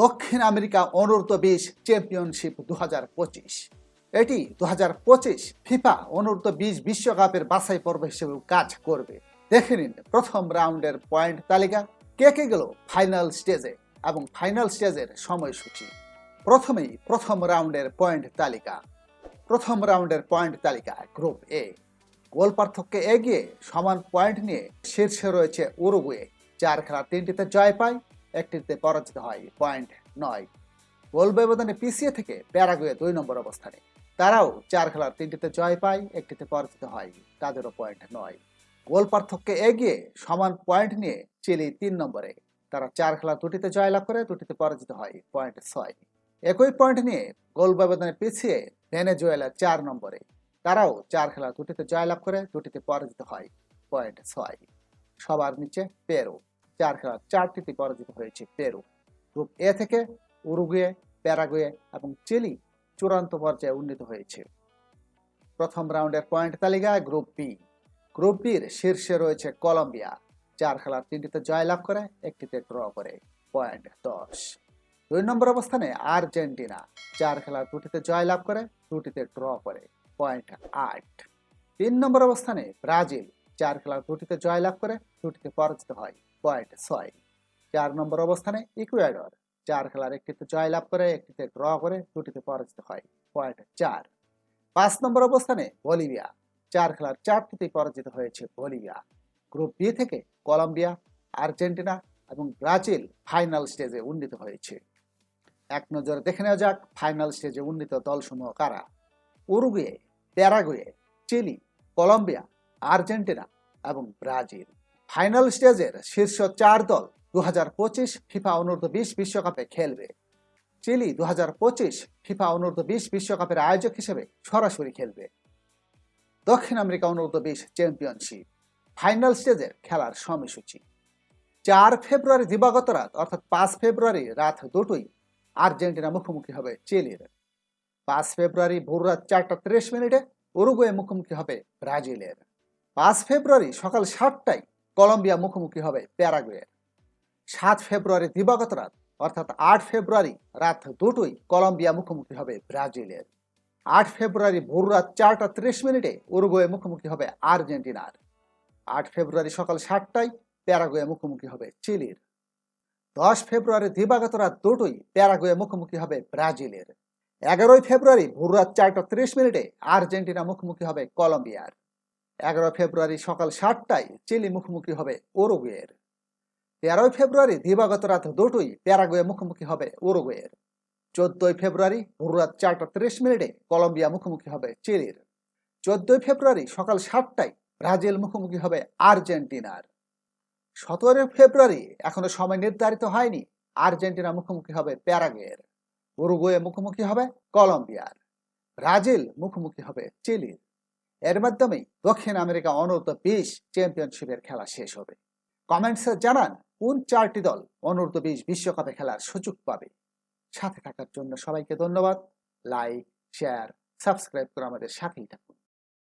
দক্ষিণ আমেরিকা অনূর্ধ্ব বিশ চ্যাম্পিয়নশিপ দু পঁচিশ। এটি দু হাজার পঁচিশ ফিফা অনূর্ধ্ব বিশ বিশ্বকাপের বাছাই পর্ব হিসেবে কাজ করবে। দেখে নিন প্রথম রাউন্ডের পয়েন্ট তালিকা, কে কে গেল ফাইনাল স্টেজে এবং ফাইনাল স্টেজের সময়সূচি। প্রথমেই প্রথম রাউন্ডের পয়েন্ট তালিকা। প্রথম রাউন্ডের পয়েন্ট তালিকা, গ্রুপ এ। গোল পার্থক্যে এগিয়ে সমান পয়েন্ট নিয়ে শীর্ষে রয়েছে উরুগুয়ে চার খেলা তিনটিতে জয় পায়। একটিতে পরাজিত হয় পয়েন্ট নয়। গোল ব্যবধানে পিছিয়ে থেকে প্যারাগুয়ে দুই নম্বর অবস্থানে। তারাও চার খেলার তিনটিতে জয় পায়, একটিতে পরাজিত হয়। তাদেরও পয়েন্ট নয়। গোল পার্থক্যে এগিয়ে সমান পয়েন্ট নিয়ে চিলি তিন নম্বরে। তারা চার খেলা দুটিতে জয়লাভ করে, দুটিতে পরাজিত হয় পয়েন্ট ছয়। একই পয়েন্ট নিয়ে গোল ব্যবধানে পিছিয়ে ভেনেজুয়েলা চার নম্বরে। তারাও চার খেলা দুটিতে জয়লাভ করে, দুটিতে পরাজিত হয় পয়েন্ট ছয়। সবার নিচে পেরু। চার খেলা চারটিতে পরাজিত হয়েছে পেরু। গ্রুপ এ থেকে উরুগুয়ে, প্যারাগুয়ে এবং চিলি চূড়ান্ত পর্যায়ে উন্নীত হয়েছে। প্রথম রাউন্ডের পয়েন্ট তালিকায় গ্রুপ বি গ্রুপ বির শীর্ষে রয়েছে কলম্বিয়া। চার খেলার তিনটিতে জয়লাভ করে, একটিতে ড্র করে। পয়েন্ট দশ। দুই নম্বর অবস্থানে আর্জেন্টিনা। চার খেলার দুটিতে জয়লাভ করে, দুটিতে ড্র করে। পয়েন্ট আট। তিন নম্বর অবস্থানে ব্রাজিল। চার খেলার দুটিতে জয়লাভ করে, দুটিতে পরাজিত হয়। পয়েন্ট ছয়। চার নম্বর অবস্থানে ইকুয়েডর, চার খেলার একটিতে জয়লাভ করে, একটিতে ড্র করে, দুটিতে পরাজিত হয়। পয়েন্ট চার। পাঁচ নম্বর অবস্থানে বলিভিয়া, চার খেলার চারটিতে পরাজিত হয়েছে বলিভিয়া। গ্রুপ বি থেকে কলম্বিয়া, আর্জেন্টিনা এবং ব্রাজিল ফাইনাল স্টেজে উন্নীত হয়েছে। এক নজরে দেখে নেওয়া যাক ফাইনাল স্টেজে উন্নীত দলসমূহ কারা। Uruguay, Paraguay, Chile, Colombia, Argentina এবং ব্রাজিল। ফাইনাল স্টেজের শীর্ষ চার দল দু হাজার পঁচিশ ফিফা অনূর্ধ্ব বিশ বিশ্বকাপে খেলবে। চিলি দু হাজার পঁচিশ ফিফা অনূর্ধ্ব বিশ বিশ্বকাপের আয়োজক হিসেবে সরাসরি খেলবে। দক্ষিণ আমেরিকা অনূর্ধ্ব বিশ চ্যাম্পিয়নশিপ। ফাইনাল স্টেজের খেলার সময়সূচি। চার ফেব্রুয়ারি দিবাগত রাত, অর্থাৎ পাঁচ ফেব্রুয়ারি রাত দুটোই আর্জেন্টিনা মুখোমুখি হবে চিলির। পাঁচ ফেব্রুয়ারি ভোর রাত চারটা ত্রিশ মিনিটে উরুগুয়ে মুখোমুখি হবে ব্রাজিলের। পাঁচ ফেব্রুয়ারি সকাল সাতটায় কলম্বিয়া মুখোমুখি হবে প্যারাগুয়ের। সাত ফেব্রুয়ারি দিবাগত রাত, অর্থাৎ আট ফেব্রুয়ারি রাত দুটোই কলম্বিয়া মুখোমুখি হবে ব্রাজিলের। আট ফেব্রুয়ারি ভোর রাত চারটা ত্রিশ মিনিটে উরুগুয়ে মুখোমুখি হবে আর্জেন্টিনার। আট ফেব্রুয়ারি সকাল সাতটায় প্যারাগুয়ে মুখোমুখি হবে চিলির। দশ ফেব্রুয়ারি দিবাগত রাত দুটোই প্যারাগুয়ে মুখোমুখি হবে ব্রাজিলের। এগারোই ফেব্রুয়ারি ভোর রাত চারটা ত্রিশ মিনিটে আর্জেন্টিনা মুখোমুখি হবে কলম্বিয়ার। এগারো ফেব্রুয়ারি সকাল সাতটায় চিলি মুখোমুখি হবে উরুগুয়ের। তেরোই ফেব্রুয়ারি দিবাগত রাত দুটোই প্যারাগুয়ে মুখোমুখি হবে উরুগুয়ের। চোদ্দই ফেব্রুয়ারি ভোর রাত চারটা ত্রিশ মিনিটে কলম্বিয়া মুখোমুখি হবে চিলির। চোদ্দই ফেব্রুয়ারি সকাল সাতটায় ব্রাজিল মুখোমুখি হবে আর্জেন্টিনার। সতেরোই ফেব্রুয়ারি এখনও সময় নির্ধারিত হয়নি, আর্জেন্টিনা মুখোমুখি হবে প্যারাগুয়ের। উরুগুয়ে মুখোমুখি হবে কলম্বিয়ার। ব্রাজিল মুখোমুখি হবে চিলির। এর মাধ্যমেই দক্ষিণ আমেরিকা অনূর্ধ্ব বিশ চ্যাম্পিয়নশিপের খেলা শেষ হবে। কমেন্টসে জানান, কোন চারটি দল অনূর্ধ্ব বিশ বিশ্বকাপে খেলার সুযোগ পাবে? সাথে থাকার জন্য সবাইকে ধন্যবাদ। লাইক শেয়ার সাবস্ক্রাইব করে আমাদের সাথেই থাকুন।